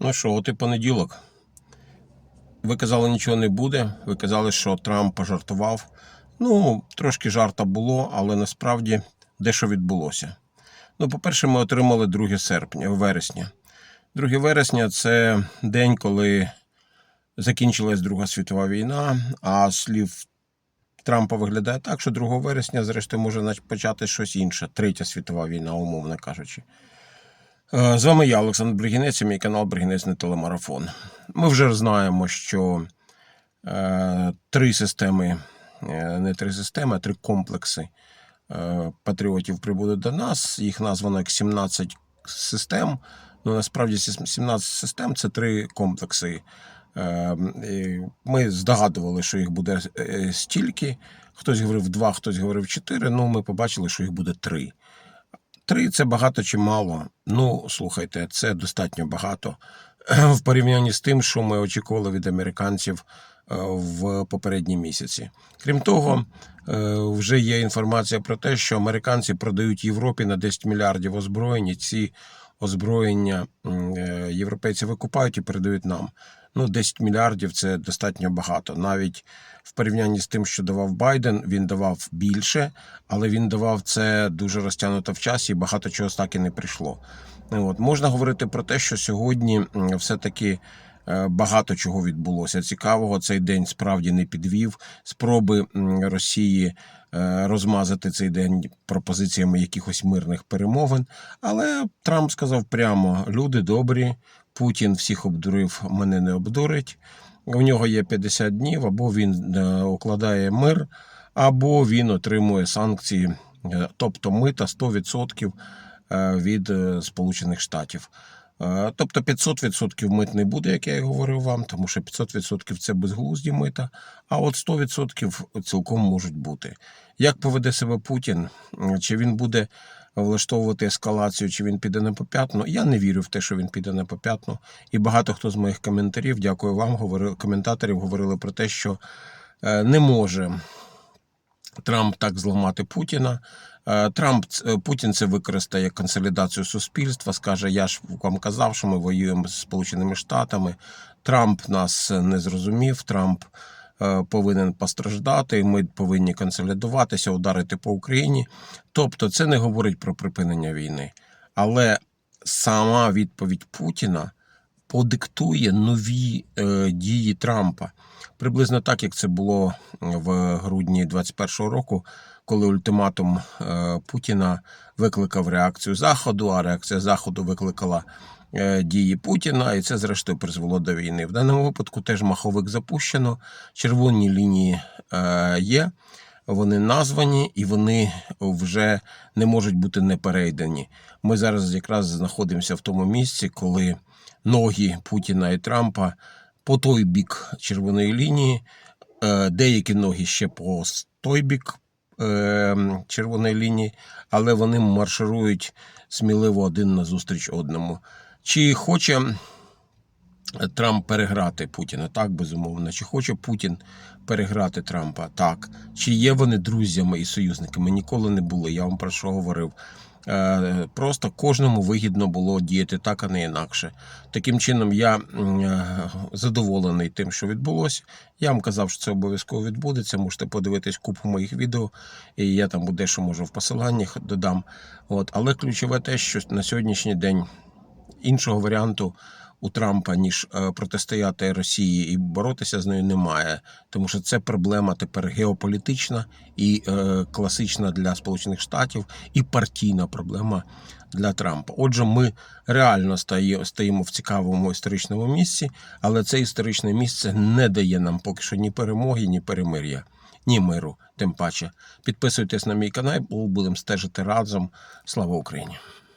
Ну що, от і понеділок. Ви казали, нічого не буде. Ви казали, що Трамп пожартував. Ну, трошки жарта було, але насправді дещо відбулося. Ну, по-перше, ми отримали 2 серпня, вересня. 2 вересня це день, коли закінчилась Друга світова війна, а слів Трампа виглядає так, що 2 вересня, зрештою, може почати щось інше. Третя світова війна, умовно кажучи. Е, З вами я, Олександр Бригінець, і мій канал Бригінець телемарафон. Ми вже знаємо, що е, три системи, е, не три системи, а три комплекси патріотів прибудуть до нас. Їх названо як 17 систем. Ну, насправді 17 систем це три комплекси. Ми здогадували, що їх буде стільки. Хтось говорив два, хтось говорив чотири. Ну, ми побачили, що їх буде три. Три це багато чи мало. Ну, слухайте, це достатньо багато в порівнянні з тим, що ми очікували від американців е, в попередні місяці. Крім того, е, вже є інформація про те, що американці продають Європі на 10 мільярдів озброєнь. Ці озброєння е, європейці викупають і передають нам. Ну, 10 мільярдів це достатньо багато. Навіть в порівнянні з тим, що давав Байден, він давав більше, але він давав це дуже розтягнуто в часі, і багато чого так і не прийшло. Ну, От можна говорити про те, що сьогодні все-таки е, багато чого відбулося. Цікавого цей день справді не підвів. Спроби Росії розмазати цей день пропозиціями якихось мирних перемовин. Але Трамп сказав прямо: люди добрі, Путін всіх обдурив, мене не обдурить. У нього є 50 днів, або він е, укладає мир, або він отримує санкції, е, тобто мита 100% е, від е, Сполучених Штатів. Е, Тобто 500% мит не буде, як я і говорив вам, тому що 500% це безглузді мита, а от 100% цілком можуть бути. Як поведе себе Путін? Чи він буде влаштовувати ескалацію, чи він піде на попятну? Я не вірю в те, що він піде на попятну. І багато хто з моїх коментарів, дякую вам, говорили, коментаторів говорили про те, що е, не може Трамп так зламати Путіна. Е, Трамп Путін це використає консолідацію суспільства. Скаже: Я ж вам казав, що ми воюємо з Сполученими Штатами. Трамп нас не зрозумів. Трамп е, повинен постраждати. Ми повинні консолідуватися, ударити по Україні. Тобто, це не говорить про припинення війни, але сама відповідь Путіна подиктує нові е, дії Трампа. Приблизно так, як це було в грудні 21-го року, коли ультиматум е, Путіна викликав реакцію Заходу, а реакція Заходу викликала е, дії Путіна, і це, зрештою, призвело до війни. В даному випадку теж маховик запущено, червоні лінії е, є. Вони названі і вони вже не можуть бути не перейдені. Ми зараз якраз знаходимося в тому місці, коли ноги Путіна і Трампа по той бік червоної лінії, е, деякі ноги ще по той бік е, червоної лінії, але вони марширують сміливо один назустріч одному. Чи хоче Трамп переграти Путіна? Так, безумовно. Чи хоче Путін переграти Трампа? Так. Чи є вони друзями і союзниками? Ніколи не були. Я вам про що говорив. Е, Просто кожному вигідно було діяти так, а не інакше. Таким чином, я е, задоволений тим, що відбулося. Я вам казав, що це обов'язково відбудеться. Можете подивитись купу моїх відео, і я там буде, що можу в посиланнях додам. От. Але ключове те, що на сьогоднішній день іншого варіанту у Трампа, ніж е, протистояти Росії і боротися з нею, немає. Тому що це проблема тепер геополітична і е, класична для Сполучених Штатів, і партійна проблема для Трампа. Отже, ми реально стоїмо в цікавому історичному місці, але це історичне місце не дає нам поки що ні перемоги, ні перемир'я. Ні миру, тим паче. Підписуйтесь на мій канал, будемо стежити разом. Слава Україні!